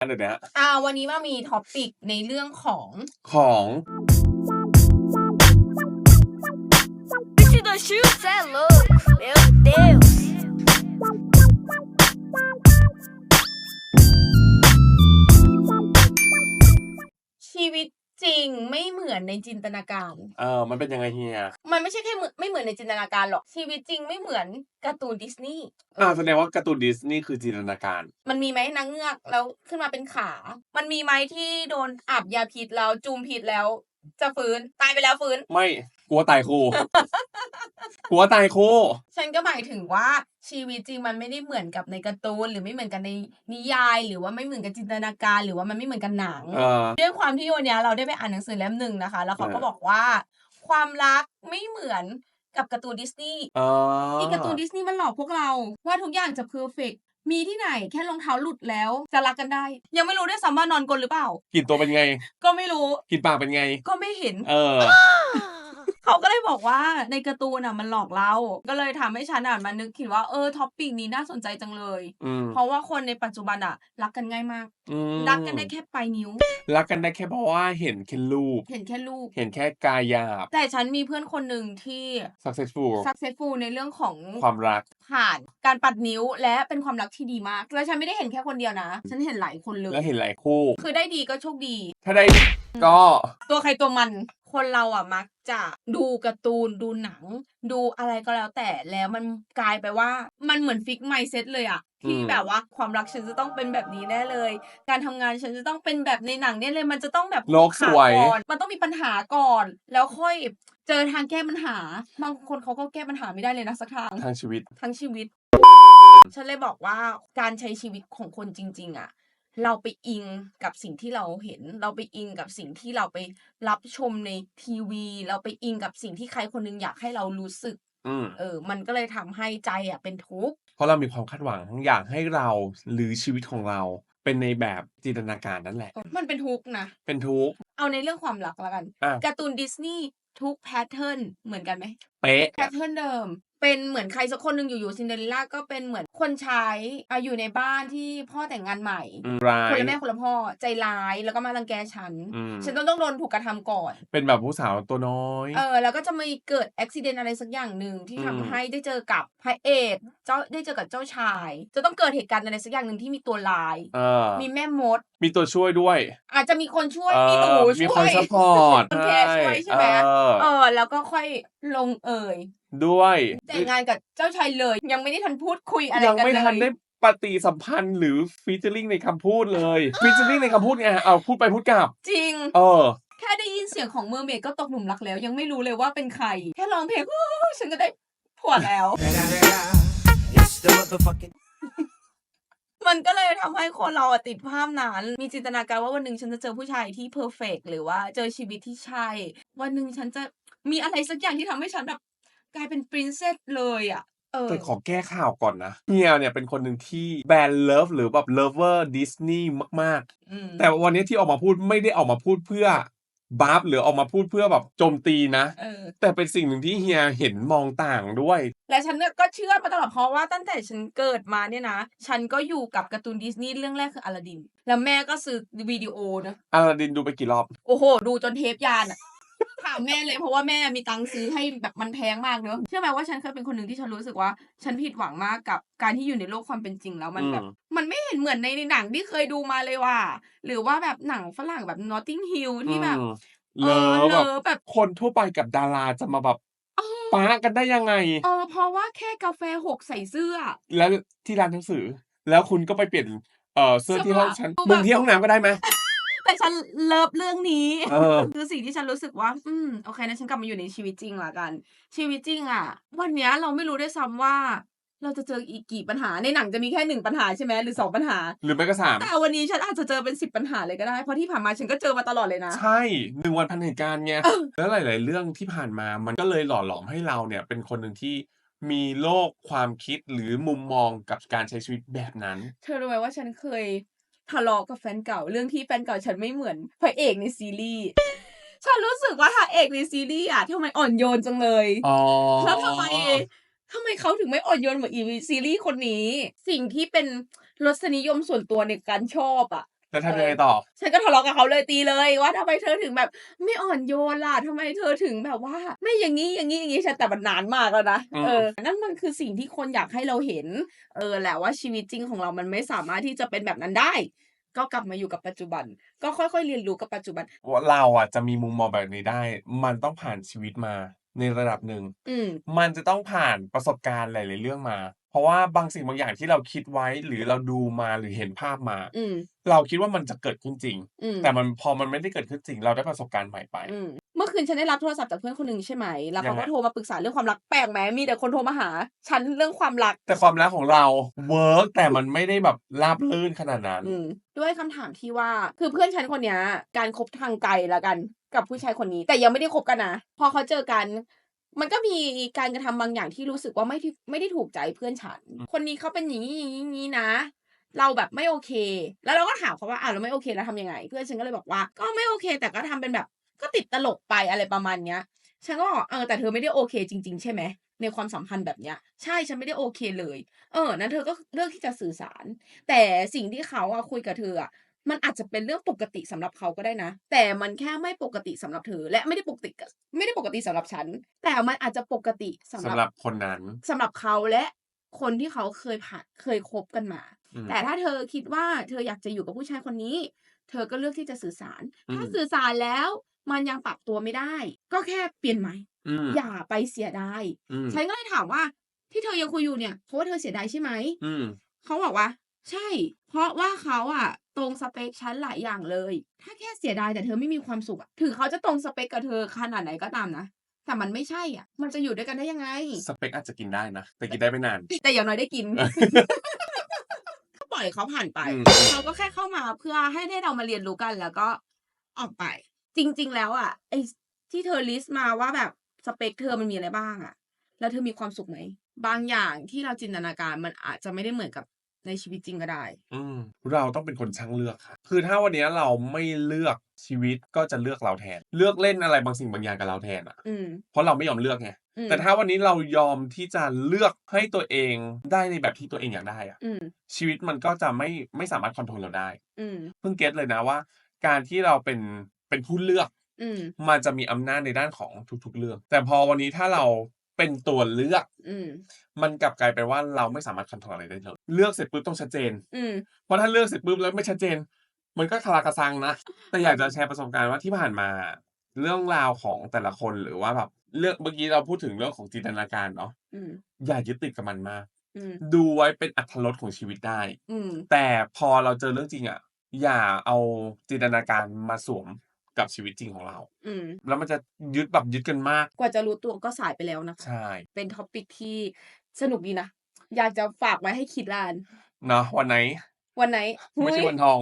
อันเดี๋ยวนี้อ่าวันนี้มามีท็อปิกในเรื่องของของ Bicho do Chico, cê é louco, meu Deus. จริงไม่เหมือนในจินตนาการ เออมันเป็นยังไงเฮีย มันไม่ใช่แค่เหมือนไม่เหมือนในจินตนาการหรอก ชีวิตจริงไม่เหมือนการ์ตูนดิสนีย์อ่าแสดงว่าการ์ตูนดิสนีย์คือจินตนาการ มันมีไหมนางเงือกแล้วขึ้นมาเป็นขา มันมีไหมที่โดนอาบยาพิษแล้วจูมพิษแล้ว จะฟื้นตายไปแล้วฟื้น ไม่กลัวตายคู่กลัวตายคู่ ฉันก็หมายถึงว่าชีวิตจริงมันไม่ได้เหมือนกับในการ์ตูนหรือไม่เหมือนกันในนิยาย หรือว่าไม่เหมือนกับจินตนาการ หรือว่ามันไม่เหมือนกันหนังเออด้วยความที่วันเนี้ยเราได้ไปอ่านหนังสือเล่มหนึ่งนะคะ แล้วเขาก็เออบอกว่า ความรักไม่เหมือนกับการ์ตูนดิสนีย์อ๋อที่การ์ตูนดิสนีย์มันหลอกพวกเราว่าทุกอย่างจะเพอร์เฟก มีที่ไหนแค่รองเท้าหลุดแล้ว จะรักกันได้ ยังไม่รู้ด้วยซ้ำว่านอนกลนหรือเปล่า กลินตัวเป็นไง ก็ไม่รู้ กลินปากเป็นไง ก็ไม่เห็น เออ เขาก็เลยบอกว่าในการ์ตูนอะมันหลอกเรา ก็เลยทำให้ฉันอะมานึกคิดว่าเออท็อปปิ้งนี้น่าสนใจจังเลยอืมเพราะว่าคนในปัจจุบันอะ รักกันง่ายมากอืมรักกันได้แค่ปลายนิ้ว รักกันได้แค่เพราะว่าเห็นแค่รูป เห็นแค่ลูกเห็นแค่กายหยาบ แต่ฉันมีเพื่อนคนหนึ่งที่ successful successful ในเรื่องของความรัก ผ่านการปัดนิ้วและเป็นความรักที่ดีมากแล้วฉันไม่ได้เห็นแค่คนเดียวนะ ฉันเห็นหลายคนเลแล้วยเห็นหลายคู่ คือได้ดีก็โชคดี ถ้าได้ก็ตัวใครตัวมัน คนเราอะมักจะดูการ์ตูนดูหนัง ดูอะไรก็แล้วแต่แล้วมันกลายไปว่ามันเหมือนฟิกไมเซ็ตเลยอะที่แบบว่าความรักฉันจะต้องเป็นแบบนี้แน่เลย การทำงานฉันจะต้องเป็นแบบในหนังเนี่ยเลย มันจะต้องแบบโลกสวยขาก่อน มันต้องมีปัญหาก่อน แล้วค่อยเจอทางแก้ปัญหา บางคนเขาก็แก้ปัญหาไม่ได้เลยนะสักทางทางชีวิตทั้งชีวิต ฉันเลยบอกว่าการใช้ชีวิตของคนจริง ๆ อะ เราไปอิงกับสิ่งที่เราเห็น เราไปอิงกับสิ่งที่เราไปรับชมในทีวี เราไปอิงกับสิ่งที่ใครคนหนึงอยากให้เรารู้สึกอืมเออ มันก็เลยทำให้ใจอะเป็นทุกข์เพราะเรามีความคาดหวังอยากให้เราหรือชีวิตของเราเป็นในแบบจินตนาการนั่นแหละ มันเป็นทุกข์นะ เป็นทุกข์ เอาในเรื่องความรักละกันอะการ์ตูนดิสนีย์ทุกแพทเทิร์นเหมือนกันไหม เป๊ะแพทเทิร์นเดิม เป็นเหมือนใครสักคนหนึ่งอยู่ๆซินเดอเรลล่าก็เป็นเหมือนคนใช้อะอยู่ในบ้านที่พ่อแต่งงานใหม่อืมร้ายคนละแม่คนละพ่อใจร้ายแล้วก็มารังแกฉัน อืม ฉันต้องต้องโดนถูกกระทำก่อน เป็นแบบผู้สาวตัวน้อย เออแล้วก็จะมีเกิดอุบิเหตุอะไรสักอย่างหนึ่งที่อืทำมให้ได้เจอกับพระเอกเจ้าได้เจอกับเจ้าชาย จะต้องเกิดเหตุการณ์อะไรสักอย่างหนึ่งที่มีตัวลาย เออมีแม่มด มีตัวช่วยด้วยอาจจะมีคนช่วยเอมีหนูอมีช่คนวยซัพพอร์ตคนแคร์ช่วยใช่ไหม เออ เออแล้วก็ค่อยลงเอยด้วยแต่งงานกับเจ้าชายเลย ยังไม่ได้ทันพูดคุยอะไรยังกันไม่เลทันได้ยปฏิสัมพันธ์หรือฟีเจอริงในคำพูดเลยฟีเจอริงในคำพูดไงเอาพูดไปพูดกลับ จริง เออ แค่ได้ยินเสียงของเมอร์เมดก็ตกหลุมรักแล้ว ยังไม่รู้เลยว่าเป็นใคร แค่ร้องเพลงอู้ฉันก็ได้ผัวแล้ว It's the motherfucking. มันก็เลยทำให้คนเราอะติดภาพนั้น มีจินตนาการว่าวันหนึ่งฉันจะเจอผู้ชายที่เพอร์เฟกหรือว่าเจอชีวิตที่ใช่ วันหนึ่งฉันจะ มีอะไรสักอย่างที่ทำให้ฉันแบบกลายเป็นปรินเซสเลยอะเออแต่ขอแก้ข่าวก่อนนะเฮียเนี่ยเป็นคนหนึ่งที่แบนเลิฟหรือแบบเลเวอร์ดิสนีย์มากอืมๆแต่วันนี้ที่ออกมาพูดไม่ได้ออกมาพูดเพื่อบัฟหรือออกมาพูดเพื่อแบบโจมตีนะเออแต่เป็นสิ่งหนึ่งที่เฮียเห็นมองต่างด้วย และฉันเนี่ยก็เชื่อมาตลอดเพราะว่าตั้งแต่ฉันเกิดมาเนี่ยนะ ฉันก็อยู่กับการ์ตูนดิสนีย์เรื่องแรกคืออลาดิน แล้วแม่ก็ซื้อวิดีโอนะอาลาดินดูไปกี่รอบ โอ้โห ดูจนเทปยานอะ ถามแม่เลยเพราะว่าแม่มีตังค์ซื้อให้แบบมันแพงมากเนอะเชื่อไหมว่าฉันเคยเป็นคนหนึ่งที่ฉันรู้สึกว่า ฉันผิดหวังมากกับการที่อยู่ในโลกความเป็นจริงแล้วมันแบบอืมมันไม่เห็นเหมือนในหนังที่เคยดูมาเลยว่ะหรือว่าแบบหนังฝรั่งแบบ Notting Hill ที่แบบอืมเอเลิอฟเลแบบอแบบคนทั่วไปกับดาราจะมาแบบเออป้ากันได้ยังไง เออ เพราะว่าแค่กาแฟหกใส่เสื้อ แล้วที่ร้านหนังสือ แล้วคุณก็ไปเปลี่ยน เอ่อเสื้อที่ห้องฉันเสื้อผ้ามึงที่ห้องน้ำก็ได้ไหม แต่ฉันเลิฟเรื่องนี้เออคือสิ่งที่ฉันรู้สึกว่า อืมโอเคนะฉันกลับมาอยู่ในชีวิตจริงละกัน ชีวิตจริงอะวันเนี้ยเราไม่รู้ด้วยซ้ำว่า เราจะเจออีกกี่ปัญหาในหนังจะมีแค่หนึ่งปัญหาใช่ไหมหรือสองปัญหา หรือไม่ก็สามแต่วันนี้ฉันอาจจะเจอเป็นสิบปัญหาเลยก็ได้เพราะที่ผ่านมาฉันก็เจอมาตลอดเลยนะ ใช่หนึ่งวันพันเหตุการณ์ไงแล้วหลาย ๆ เรื่องที่ผ่านมามันก็เลยหล่อหลอมให้เราเนี่ยเป็นคนหนึ่งที่มีโลกความคิดหรือมุมมองกับการใช้ชีวิตแบบนั้น เธอรู้ไหมว่าฉันเคย ทะเลาะกับแฟนเก่าเรื่องที่แฟนเก่าฉันไม่เหมือนพระเอกในซีรีส์ฉันรู้สึกว่าพระเอกในซีรีส์อะทำไมอ่อนโยนจังเลยอ๋อแล้วทำไมทำไมเขาถึงไม่อ่อนโยนเหมือนอีซีรีส์คนนี้ สิ่งที่เป็นรสนิยมส่วนตัวในการชอบอะ แล้วทำยังไงต่อ ฉันก็ทะเลาะกับเขาเลยตีเลยว่าทำไมเธอถึงแบบ ไม่อ่อนโยนล่ะทำไมเธอถึงแบบว่า ไม่อย่างนี้อย่างนี้อย่างนี้ฉันแต่มันนานมากแล้วนะอืมเออนั่นมันคือสิ่งที่คนอยากให้เราเห็น เออแหละว่าชีวิตจริงของเรามันไม่สามารถที่จะเป็นแบบนั้นได้ก็กลับมาอยู่กับปัจจุบัน ก็ค่อยๆเรียนรู้กับปัจจุบันว่าเราอะจะมีมุมมองแบบนี้ได้ มันต้องผ่านชีวิตมาในระดับหนึ่งอืมมันจะต้องผ่านประสบการณ์หลาย ๆ เรื่องมา เพราะว่าบางสิ่งบางอย่างที่เราคิดไว้หรือเราดูมาหรือเห็นภาพมา อืม เราคิดว่ามันจะเกิดขึ้นจริง อืม แต่มันพอมันไม่ได้เกิดขึ้นจริง เราได้ประสบการณ์ใหม่ไป อืมเมื่อคืนฉันได้รับโทรศัพท์จากเพื่อนคนหนึ่งใช่ไหม แล้วเขายังไงก็โทรมาปรึกษาเรื่องความรักแปลกไหมมีแต่คนโทรมาหา ฉันเรื่องความรัก แต่ความรักของเราเวิร์กแต่มันไม่ได้แบบราบรื่นขนาดนั้น อืม ด้วยคำถามที่ว่า คือเพื่อนฉันคนเนี้ย การคบทางไกลละกัน กับผู้ชายคนนี้ แต่ยังไม่ได้คบกันนะ พอเขาเจอกัน มันก็มีการกระทำบางอย่างที่รู้สึกว่าไม่ที่ไม่ได้ถูกใจเพื่อนฉัน คนนี้เขาเป็นอย่างนี้อย่างนี้อย่างนี้นะ เราแบบไม่โอเค แล้วเราก็ถามเขาว่าอะเราไม่โอเคแล้วทำยังไง เพื่อนฉันก็เลยบอกว่า ก็ไม่โอเค แต่ก็ทำเป็นแบบ ก็ติดตลกไปอะไรประมาณเนี้ย ฉันก็บอกเออแต่เธอไม่ได้โอเค จริง ๆ ใช่ไหมในความสัมพันธ์แบบเนี้ย ใช่ฉันไม่ได้โอเคเลย เออ นั้นเธอก็เลือกที่จะสื่อสาร แต่สิ่งที่เขาอะคุยกับเธออะ มันอาจจะเป็นเรื่องปกติสำหรับเขาก็ได้นะ แต่มันแค่ไม่ปกติสำหรับเธอ และไม่ได้ปกติกับไม่ได้ปกติสำหรับฉัน แต่มันอาจจะปกติสำสำหรับคนนั้นสำหรับเขาและคนที่เขาเคยผ่านเคยคบกันมาอืมแต่ถ้าเธอคิดว่าเธออยากจะอยู่กับผู้ชายคนนี้ เธอก็เลือกที่จะสื่อสารอืมถ้าสื่อสารแล้วมันยังปรับตัวไม่ได้ ก็แค่เปลี่ยนใหม่อืมอย่าไปเสียดายอืมฉันก็เลยถามว่า ที่เธอยังคุยอยู่เนี่ยเพราะว่าเธอเสียดายใช่ไหมอืมเขาบอกว่า ใช่ เพราะว่าเขาอะ ตรงสเปคฉันหลายอย่างเลย ถ้าแค่เสียดายแต่เธอไม่มีความสุขอะถึงเขาจะตรงสเปคกับเธอขนาดไหนก็ตามนะแต่มันไม่ใช่อะ มันจะอยู่ด้วยกันได้ยังไง สเปคอาจจะกินได้นะ แต่กินได้ไม่นาน แต่อย่างน้อยได้กินก็ปล่อยเขาผ่านไปอืมเขาก็แค่เข้ามาเพื่อให้ได้เรามาเรียนรู้กันแล้วก็ออกไป จริง ๆ แล้วอะไอ้ที่เธอลิสต์มาว่าแบบสเปคเธอมันมีอะไรบ้างอะ แล้วเธอมีความสุขไหมบางอย่างที่เราจินตนาการมันอาจจะไม่ได้เหมือนกับ ในชีวิตจริงก็ได้ อืมเราต้องเป็นคนช่างเลือกค่ะ คือถ้าวันนี้เราไม่เลือกชีวิตก็จะเลือกเราแทน เลือกเล่นอะไรบางสิ่งบางอย่างกับเราแทนอะ อืม เพราะเราไม่ยอมเลือกไง อืม แต่ถ้าวันนี้เรายอมที่จะเลือกให้ตัวเองได้ในแบบที่ตัวเองอยากได้อะ อืม ชีวิตมันก็จะไม่ไม่สามารถคอนโทรลเราได้ อืม เพิ่งเก็ตเลยนะว่า การที่เราเป็นเป็นผู้เลือก อืม มันจะมีอำนาจในด้านของทุกๆเรื่อง แต่พอวันนี้ถ้าเรา เป็นตัวเลือก อืม มันกลับกลายเป็นว่าเราไม่สามารถคอนโทรลอะไรได้เลยเลือกเสร็จปุ๊บต้องชัดเจน อืม เพราะถ้าเลือกเสร็จปุ๊บแล้วไม่ชัดเจน มันก็คลากระซังนะ แต่อยากจะแชร์ประสบการณ์ว่าที่ผ่านมา เรื่องราวของแต่ละคนหรือว่าแบบเรื่องเมื่อกี้เราพูดถึงเรื่องของจินตนาการเนาะอืม อย่ายึดติดกับมันมาก อืม ดูไว้เป็นอัตรสของชีวิตได้ อืม แต่พอเราเจอเรื่องจริงอะ อย่าเอาจินตนาการมาสวม กับชีวิตจริงของเรา อืม แล้วมันจะยึดแบบยึดกันมาก กว่าจะรู้ตัวก็สายไปแล้วนะคะ ใช่เป็นท็อปิกที่สนุกดีนะ อยากจะฝากไว้ให้คิดลาน เนาะวันไหน วันไหนไม่ใช่อุ๊ยวันทอง